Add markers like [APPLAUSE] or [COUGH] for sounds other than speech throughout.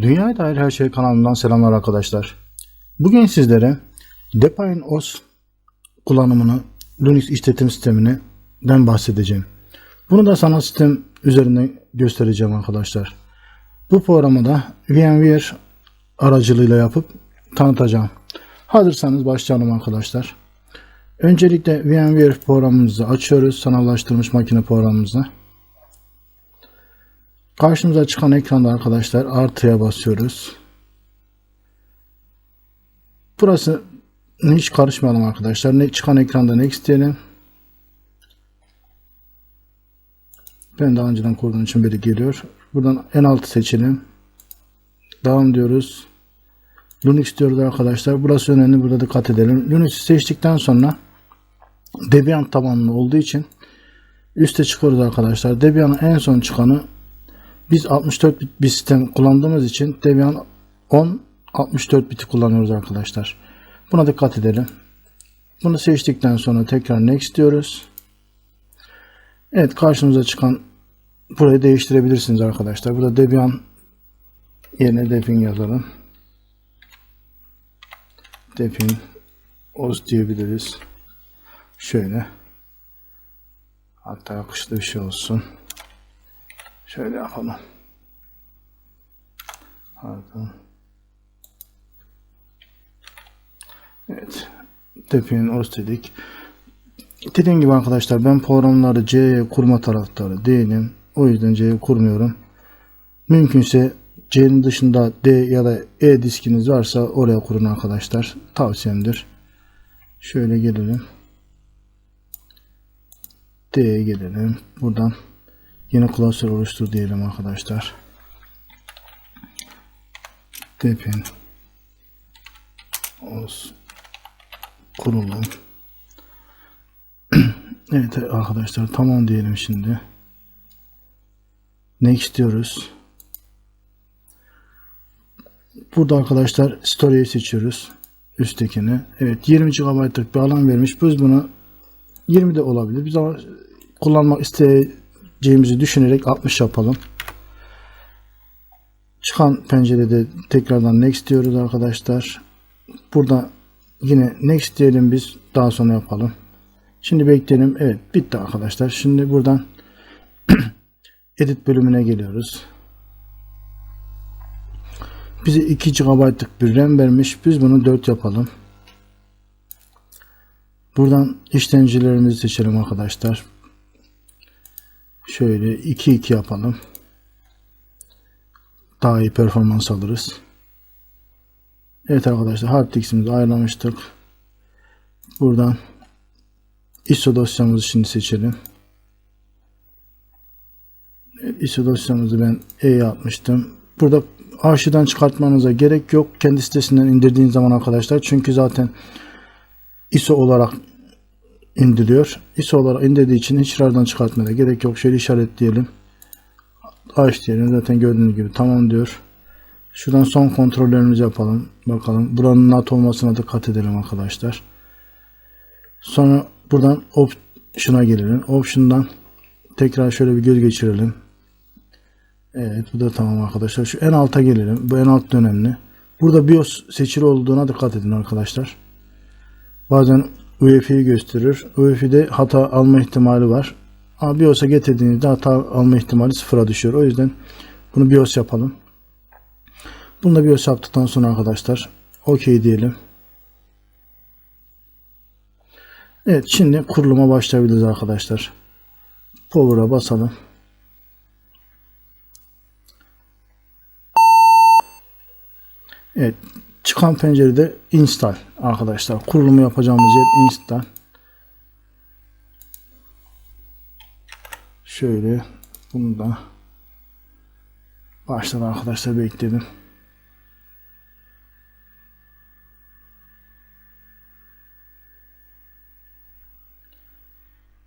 Dünyaya dair her şey kanalından selamlar arkadaşlar. Bugün sizlere Deepin OS kullanımını Linux işletim sisteminden bahsedeceğim. Bunu da sanal sistem üzerinden göstereceğim arkadaşlar. Bu programı da VMware aracılığıyla yapıp tanıtacağım. Hazırsanız başlayalım arkadaşlar. Öncelikle VMware programımızı açıyoruz. Sanallaştırılmış makine programımızı. Karşımıza çıkan ekranda arkadaşlar artıya basıyoruz. Burası hiç karışmayalım arkadaşlar. Ne çıkan ekranda next diyelim. Ben daha önceden kurduğum için biri geliyor. Buradan en altı seçelim. Devam diyoruz. Linux diyoruz arkadaşlar. Burası önemli. Burada dikkat edelim. Linux'u seçtikten sonra Debian tabanlı olduğu için üste çıkıyoruz arkadaşlar. Debian'ın en son çıkanı biz 64 bit bir sistem kullandığımız için Debian 10 64 biti kullanıyoruz arkadaşlar. Buna dikkat edelim. Bunu seçtikten sonra tekrar next diyoruz. Evet karşımıza çıkan burayı değiştirebilirsiniz arkadaşlar. Burada Debian yerine Debian yazalım. Debian OS diyebiliriz. Şöyle. Hatta akışlı bir şey olsun. Şöyle yapalım. Pardon. Evet. Depi'nin OS dedik. Dediğim gibi arkadaşlar ben programları C'ye kurma taraftarı değilim. O yüzden C'ye kurmuyorum. Mümkünse C'nin dışında D ya da E diskiniz varsa oraya kurun arkadaşlar. Tavsiyemdir. Şöyle gelelim. D'ye gelelim. Buradan yeni klasör oluştur diyelim arkadaşlar. Depin os kurulum. [CLEARS THROAT] evet arkadaşlar tamam diyelim şimdi. Next diyoruz. Burada arkadaşlar story'yi seçiyoruz. Üsttekini. Evet 20 GB'lık bir alan vermiş. Biz bunu 20 de olabilir. Biz ama kullanmak isteyeceğimizi düşünerek 60 yapalım. Çıkan pencerede tekrardan next diyoruz arkadaşlar. Burada yine next diyelim biz daha sonra yapalım. Şimdi bekleyelim. Evet bitti arkadaşlar. Şimdi buradan [CLEARS THROAT] edit bölümüne geliyoruz. Bize 2 GB'lık bir RAM vermiş. Biz bunu 4 yapalım. Buradan işlemcilerimizi seçelim arkadaşlar. Şöyle 2-2 yapalım. Daha iyi performans alırız. Evet arkadaşlar hard diskimizi ayarlamıştık. Buradan ISO dosyamızı şimdi seçelim. ISO dosyamızı ben E'ye atmıştım. Burada arşivden çıkartmanıza gerek yok. Kendi sitesinden indirdiğiniz zaman arkadaşlar. Çünkü zaten ISO olarak indiriyor. ISO olarak indirdiği için hiç RAR'dan çıkartmaya gerek yok. Şöyle işaretleyelim. Aç diyelim. Zaten gördüğünüz gibi tamam diyor. Şuradan son kontrollerimizi yapalım. Bakalım. Buranın NAT olmasına dikkat edelim arkadaşlar. Sonra buradan Option'a gelelim. Option'dan tekrar şöyle bir göz geçirelim. Evet bu da tamam arkadaşlar. Şu en alta gelelim. Bu en alt önemli. Burada BIOS seçili olduğuna dikkat edin arkadaşlar. Bazen UEFI'yi gösterir. UEFI'de hata alma ihtimali var. Ama BIOS'a getirdiğinizde hata alma ihtimali sıfıra düşüyor. O yüzden bunu BIOS yapalım. Bunu da BIOS yaptıktan sonra arkadaşlar OK diyelim. Evet şimdi kuruluma başlayabiliriz arkadaşlar. Power'a basalım. Evet çıkan pencerede install arkadaşlar. Kurulumu yapacağımız yer install. Şöyle bunu da başladı arkadaşlar bekledim.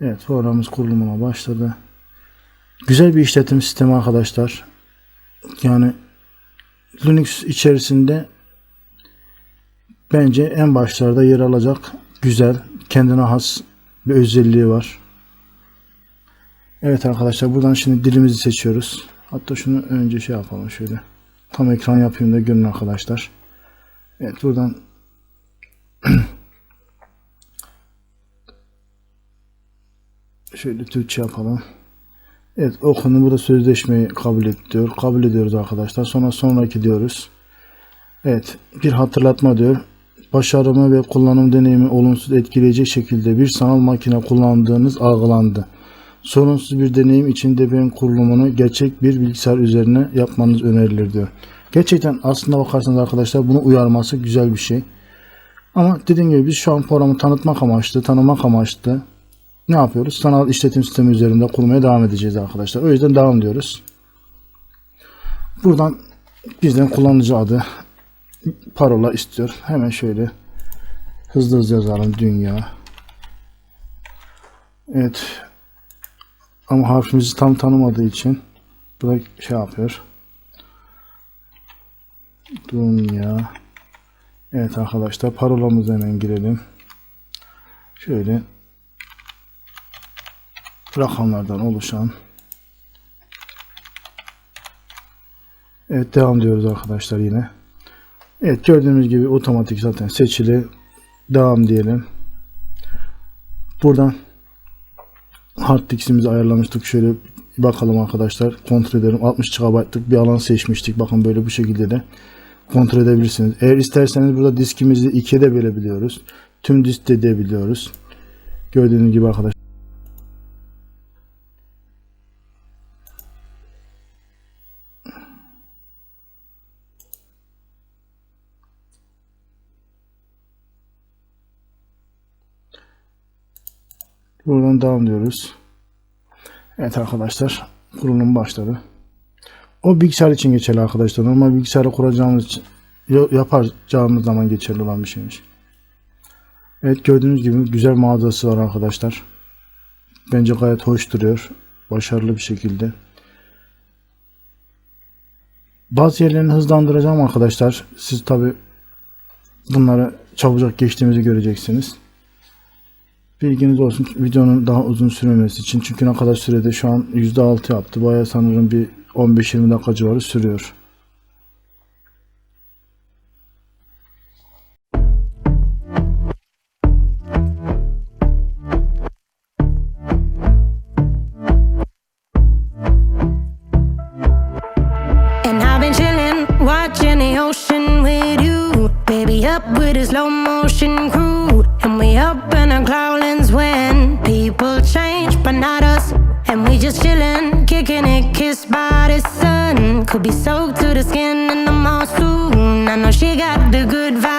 Evet programımız kurulumuna başladı. Güzel bir işletim sistemi arkadaşlar. Yani Linux içerisinde bence en başlarda yer alacak güzel, kendine has bir özelliği var. Evet arkadaşlar buradan şimdi dilimizi seçiyoruz. Hatta şunu önce şey yapalım şöyle. Tam ekran yapayım da görün arkadaşlar. Evet buradan [CLEARS THROAT] şöyle Türkçe yapalım. Evet okunu burada sözleşmeyi kabul et diyor. Kabul ediyoruz arkadaşlar. Sonra sonraki diyoruz. Evet bir hatırlatma diyor. Başarımı ve kullanım deneyimi olumsuz etkileyecek şekilde bir sanal makine kullandığınız algılandı. Sorunsuz bir deneyim için DBM kurulumunu gerçek bir bilgisayar üzerine yapmanız önerilir diyor. Gerçekten aslında bakarsanız arkadaşlar bunu uyarması güzel bir şey. Ama dediğim gibi biz şu an programı tanıtmak amaçlı, tanımak amaçlı ne yapıyoruz? Sanal işletim sistemi üzerinde kurmaya devam edeceğiz arkadaşlar. O yüzden devam diyoruz. Buradan bizden kullanıcı adı parola istiyor. Hemen şöyle hızlı hızlı yazalım dünya. Evet. Ama harfimizi tam tanımadığı için burada şey yapıyor. Dünya. Evet arkadaşlar parolamızı hemen girelim. Şöyle rakamlardan oluşan Evet devam diyoruz arkadaşlar yine. Evet gördüğünüz gibi otomatik zaten seçili. Devam diyelim. Buradan hard diskimizi ayarlamıştık. Şöyle bakalım arkadaşlar. Kontrol edelim. 60 GB'lık bir alan seçmiştik. Bakın böyle bu şekilde de kontrol edebilirsiniz. Eğer isterseniz burada diskimizi ikiye de bölebiliyoruz. Tüm disk de edebiliyoruz. Gördüğünüz gibi arkadaşlar. Buradan devam diyoruz. Evet arkadaşlar kurulum başladı. O bilgisayar için geçerli arkadaşlar. Normal bilgisayarı kuracağımız için yapacağımız zaman geçerli olan bir şeymiş. Evet gördüğünüz gibi güzel mağazası var arkadaşlar. Bence gayet hoş duruyor. Başarılı bir şekilde. Bazı yerlerini hızlandıracağım arkadaşlar. Siz tabi bunları çabucak geçtiğimizi göreceksiniz. Bilginiz olsun videonun daha uzun sürmemesi için. Çünkü ne kadar sürede şu an %6 yaptı. Baya sanırım bir 15-20 dakika civarı sürüyor. Just chillin', kicking it, kissed by the sun. Could be soaked to the skin in the mall soon. I know she got the good vibes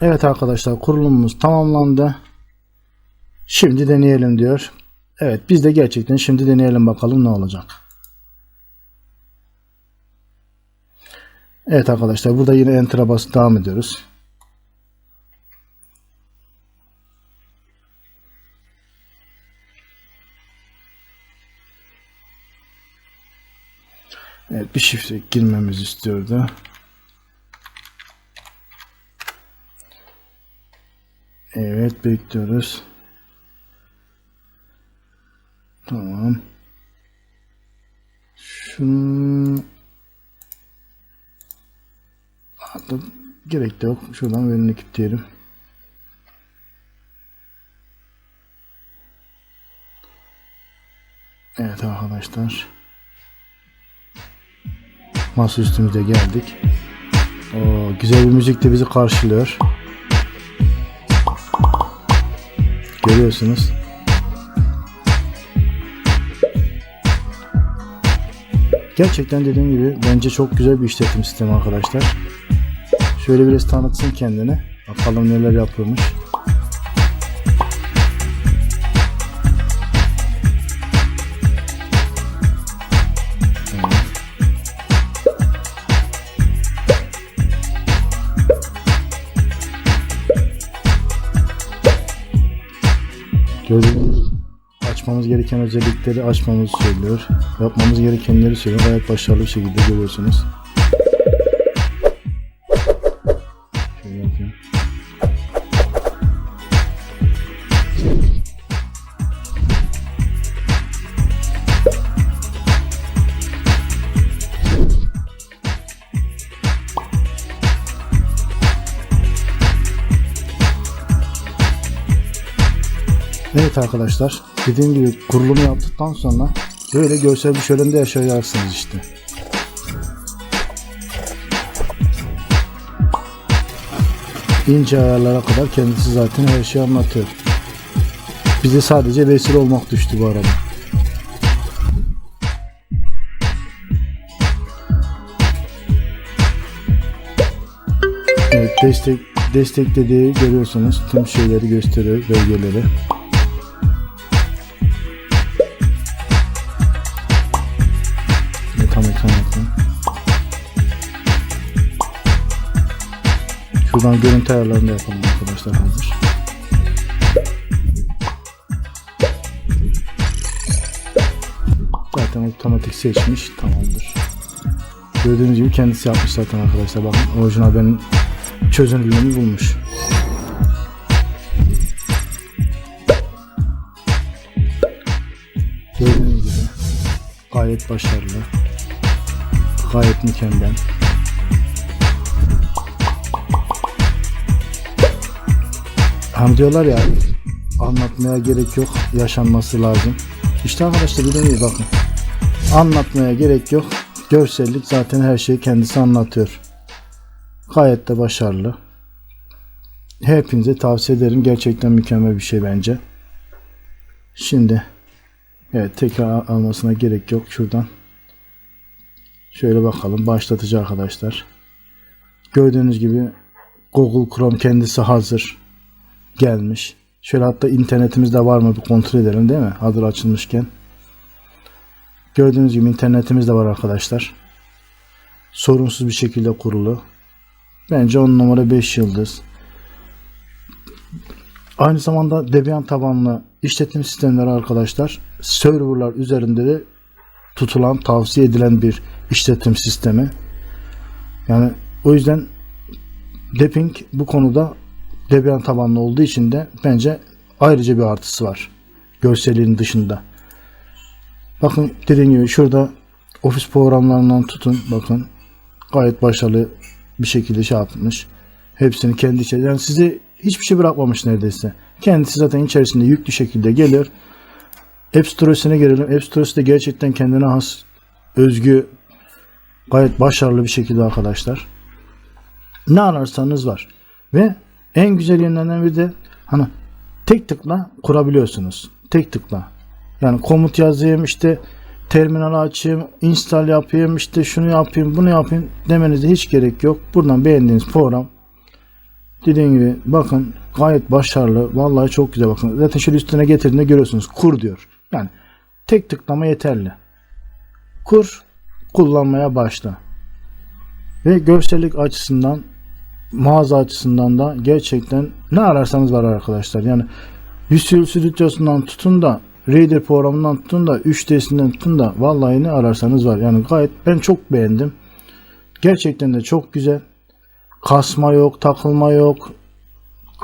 Evet arkadaşlar kurulumumuz tamamlandı. Şimdi deneyelim diyor. Evet biz de gerçekten şimdi deneyelim bakalım ne olacak. Evet arkadaşlar burada yine enter'a basıp devam ediyoruz. Evet bir şifre girmemizi istiyordu. Evet bekliyoruz. Tamam. Şunu hatta gerek de yok. Şuradan verini kilitleyelim. Evet arkadaşlar. Masa üstümüze geldik. Oo, güzel bir müzik de bizi karşılıyor. Görüyorsunuz. Gerçekten dediğim gibi bence çok güzel bir işletim sistemi arkadaşlar. Şöyle biraz tanıtsın kendini. Bakalım neler yapıyormuş. Açmamız gereken özellikleri açmamızı söylüyor. Yapmamız gerekenleri söylüyor. Gayet başarılı bir şekilde görüyorsunuz. Evet arkadaşlar dediğim gibi kurulumu yaptıktan sonra böyle görsel bir şölende yaşayacaksınız işte. İnce ayarlara kadar kendisi zaten her şeyi anlatıyor. Bize sadece vesile olmak düştü bu arada. Evet destek desteklediği görüyorsunuz tüm şeyleri gösteriyor bölgeleri. Şuradan görüntü ayarlarını da yapalım arkadaşlar hazır. Zaten otomatik seçmiş tamamdır. Gördüğünüz gibi kendisi yapmış zaten arkadaşlar bakın orijinal benim çözünürlüğünü bulmuş. Gördüğünüz gibi gayet başarılı. Gayet mükemmel. Hani diyorlar ya anlatmaya gerek yok yaşanması lazım. İşte arkadaşlar gibi bakın. Anlatmaya gerek yok. Görsellik zaten her şeyi kendisi anlatıyor. Gayet de başarılı. Hepinize tavsiye ederim. Gerçekten mükemmel bir şey bence. Şimdi evet tekrar almasına gerek yok. Şuradan şöyle bakalım. Başlatıcı arkadaşlar. Gördüğünüz gibi Google Chrome kendisi hazır gelmiş. Şöyle hatta internetimizde var mı bir kontrol edelim değil mi? Hazır açılmışken. Gördüğünüz gibi internetimiz de var arkadaşlar. Sorunsuz bir şekilde kurulu. Bence 10 numara 5 yıldız. Aynı zamanda Debian tabanlı işletim sistemleri arkadaşlar serverlar üzerinde de tutulan, tavsiye edilen bir işletim sistemi. Yani o yüzden Depping bu konuda Debian tabanlı olduğu için de bence ayrıca bir artısı var. Görselliğin dışında. Bakın dediğim gibi şurada ofis programlarından tutun bakın gayet başarılı bir şekilde şey yapmış. Hepsini kendi içerisinde yani size hiçbir şey bırakmamış neredeyse. Kendisi zaten içerisinde yüklü şekilde gelir. App Store'sine gelelim. App Store'si de gerçekten kendine has özgü gayet başarılı bir şekilde arkadaşlar. Ne ararsanız var. Ve en güzel yönlerinden biri de hani tek tıkla kurabiliyorsunuz. Tek tıkla. Yani komut yazayım işte terminal açayım, install yapayım, işte şunu yapayım, bunu yapayım demenize hiç gerek yok. Buradan beğendiğiniz program dediğim gibi bakın gayet başarılı. Vallahi çok güzel bakın. Zaten şöyle üstüne getirdiğinde görüyorsunuz. Kur diyor. Yani tek tıklama yeterli. Kur, kullanmaya başla. Ve görsellik açısından mağaza açısından da gerçekten ne ararsanız var arkadaşlar. Yani Visual Studio'sundan tutun da Reader programından tutun da 3D'sinden tutun da vallahi ne ararsanız var. Yani gayet ben çok beğendim. Gerçekten de çok güzel. Kasma yok, takılma yok.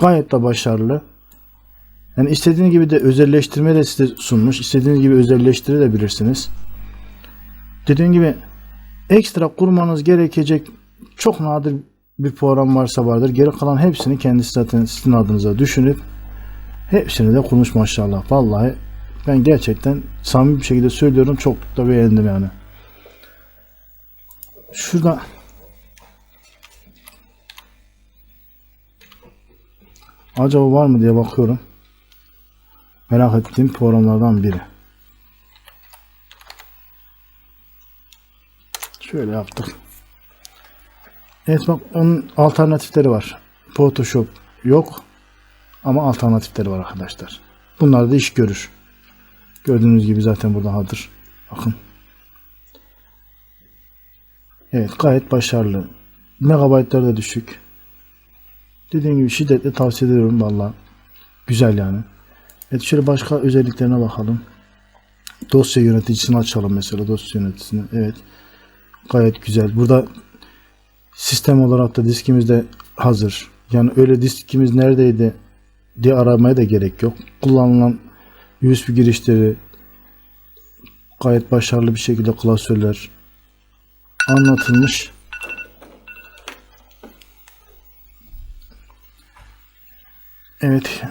Gayet de başarılı. Yani istediğiniz gibi de özelleştirme de size sunmuş. İstediğiniz gibi özelleştirebilirsiniz. Dediğim gibi ekstra kurmanız gerekecek çok nadir bir program varsa vardır. Geri kalan hepsini kendisi zaten sizin adınıza düşünüp hepsini de kurmuş maşallah. Vallahi Ben gerçekten samimi bir şekilde söylüyorum çok da beğendim yani. Şurada acaba var mı diye bakıyorum. Merak ettiğim programlardan biri. Şöyle yaptık. Bak onun alternatifleri var. Photoshop yok ama alternatifleri var arkadaşlar. Bunlar da iş görür. Gördüğünüz gibi zaten burada hazır. Bakın. Evet gayet başarılı. Megabaytları da düşük. Dediğim gibi şiddetle tavsiye ediyorum valla. Güzel yani. Evet şöyle başka özelliklerine bakalım. Dosya yöneticisini açalım mesela dosya yöneticisini. Evet. Gayet güzel. Burada sistem olarak da diskimiz de hazır. Yani öyle diskimiz neredeydi diye aramaya da gerek yok. Kullanılan USB girişleri gayet başarılı bir şekilde klasörler anlatılmış. Evet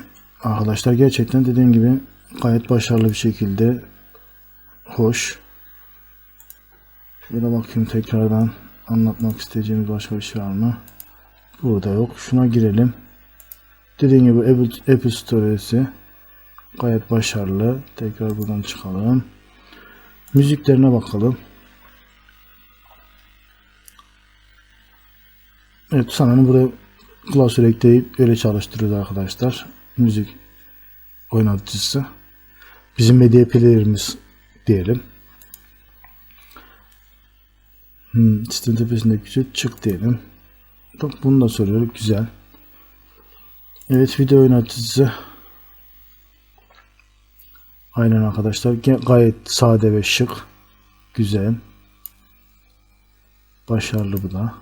arkadaşlar gerçekten dediğim gibi gayet başarılı bir şekilde hoş. Şöyle bakayım tekrardan anlatmak isteyeceğimiz başka bir şey var mı? Burada yok. Şuna girelim. Dediğim gibi Apple, Apple Store'si gayet başarılı. Tekrar buradan çıkalım. Müziklerine bakalım. Evet sanırım buraya klasör ekleyip öyle çalıştırıyoruz arkadaşlar. Müzik oynatıcısı. Bizim medya player'imiz diyelim. Hmm, sistem tepesindeki küçük çık diyelim. Bak bunu da soruyoruz. Güzel. Evet video oynatıcısı. Aynen arkadaşlar. Gayet sade ve şık. Güzel. Başarılı bu da.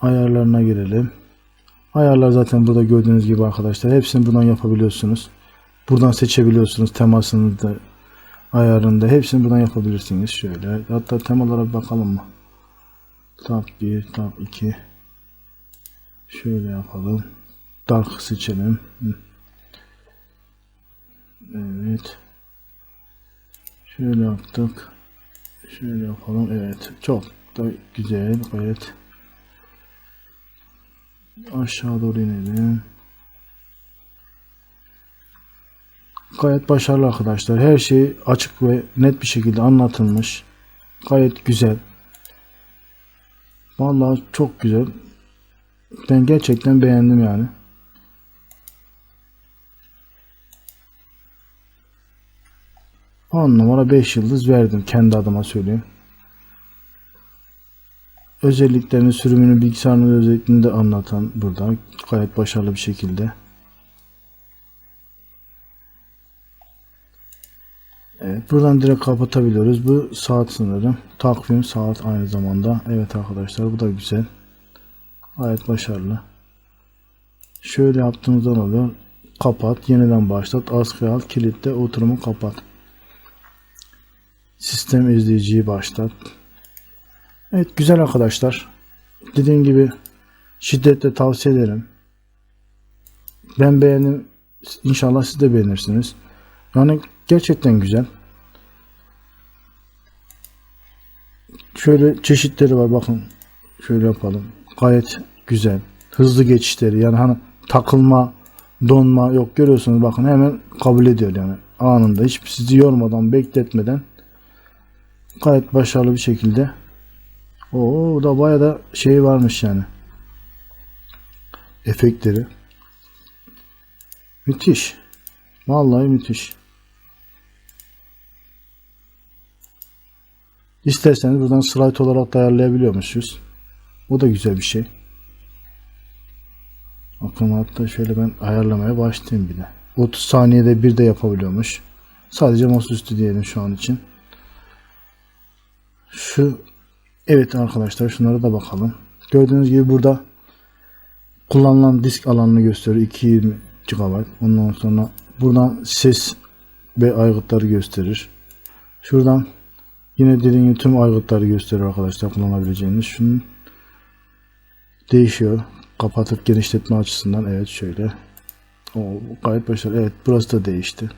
Ayarlarına girelim. Ayarlar zaten burada gördüğünüz gibi arkadaşlar. Hepsini buradan yapabiliyorsunuz. Buradan seçebiliyorsunuz temasını da ayarında. Hepsini buradan yapabilirsiniz. Şöyle. Hatta temalara bakalım mı? Tab 1, Tab 2. Şöyle yapalım. Dark seçelim. Evet. Şöyle yaptık. Şöyle yapalım. Evet. Çok da güzel. Gayet aşağı doğru inelim. Gayet başarılı arkadaşlar. Her şey açık ve net bir şekilde anlatılmış. Gayet güzel. Vallahi çok güzel. Ben gerçekten beğendim yani. On numara 5 yıldız verdim. Kendi adıma söyleyeyim. Özelliklerini, sürümünü, bilgisayarın özelliklerini de anlatan burada. Gayet başarılı bir şekilde. Evet, buradan direkt kapatabiliyoruz. Bu saat sınırı. Takvim saat aynı zamanda. Evet arkadaşlar bu da güzel. Gayet başarılı. Şöyle yaptığımızda oluyor? Kapat, yeniden başlat, askıya al, kilitle, oturumu kapat. Sistem izleyiciyi başlat. Evet güzel arkadaşlar. Dediğim gibi şiddetle tavsiye ederim. Ben beğendim. İnşallah siz de beğenirsiniz. Yani gerçekten güzel. Şöyle çeşitleri var bakın. Şöyle yapalım. Gayet güzel. Hızlı geçişleri yani hani takılma, donma yok görüyorsunuz bakın hemen kabul ediyor yani anında hiç sizi yormadan bekletmeden gayet başarılı bir şekilde o da baya da şey varmış yani efektleri müthiş vallahi müthiş İsterseniz buradan slide olarak da ayarlayabiliyormuşuz. O da güzel bir şey. Bakın hatta şöyle ben ayarlamaya başlayayım bir de. 30 saniyede bir de yapabiliyormuş. Sadece masaüstü diyelim şu an için. Şu evet arkadaşlar şunlara da bakalım. Gördüğünüz gibi burada kullanılan disk alanını gösteriyor. 220 GB. Ondan sonra buradan ses ve aygıtları gösterir. Şuradan yine dediğim gibi tüm aygıtları gösteriyor arkadaşlar kullanabileceğiniz. Şunun değişiyor. Kapatıp genişletme açısından evet şöyle. O gayet başarılı. Evet burası da değişti.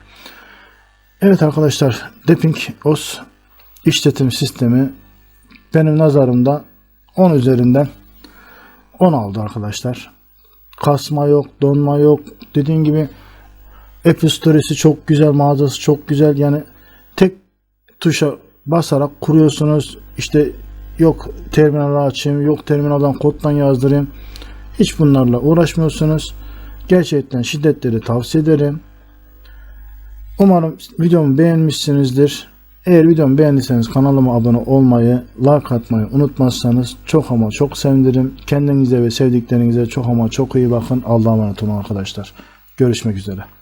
Evet arkadaşlar Deping OS işletim sistemi benim nazarımda 10 üzerinden 10 aldı arkadaşlar. Kasma yok, donma yok. Dediğim gibi Apple Store'si çok güzel, mağazası çok güzel. Yani tek tuşa basarak kuruyorsunuz. İşte yok terminal açayım, yok terminaldan koddan yazdırayım. Hiç bunlarla uğraşmıyorsunuz. Gerçekten şiddetleri tavsiye ederim. Umarım videomu beğenmişsinizdir. Eğer videomu beğendiyseniz kanalıma abone olmayı, like atmayı unutmazsanız çok ama çok sevinirim. Kendinize ve sevdiklerinize çok ama çok iyi bakın. Allah'a emanet olun arkadaşlar. Görüşmek üzere.